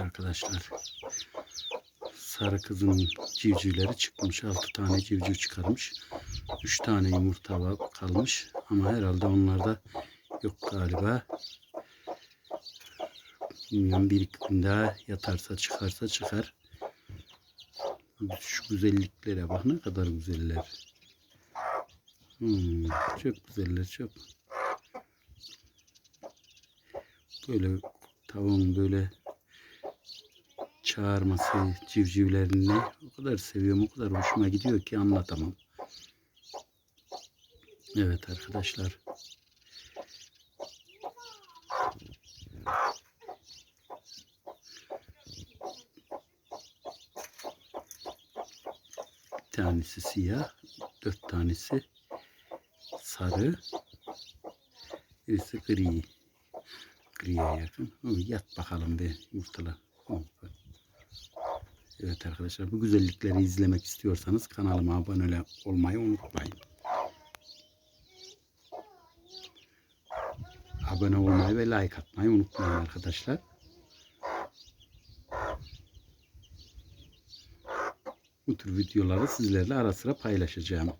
arkadaşlar. Sarı kızın civcivleri çıkmış. 6 tane civciv çıkarmış. 3 tane yumurta var, kalmış. Ama herhalde onlarda yok galiba. Bilmiyorum bir iki gün daha yatarsa çıkarsa çıkar. Şu güzelliklere bak ne kadar güzeller. Hmm, çok güzeller çok. Böyle tavuğun böyle çağırması, civcivlerini o kadar seviyorum, o kadar hoşuma gidiyor ki anlatamam. Evet arkadaşlar. Bir tanesi siyah, dört tanesi sarı, birisi gri. Griye yakın. Yat bakalım bir yumurtalar. Evet arkadaşlar bu güzellikleri izlemek istiyorsanız kanalıma abone olmayı unutmayın. Abone olmayı ve like atmayı unutmayın arkadaşlar. Bu tür videoları sizlerle ara sıra paylaşacağım.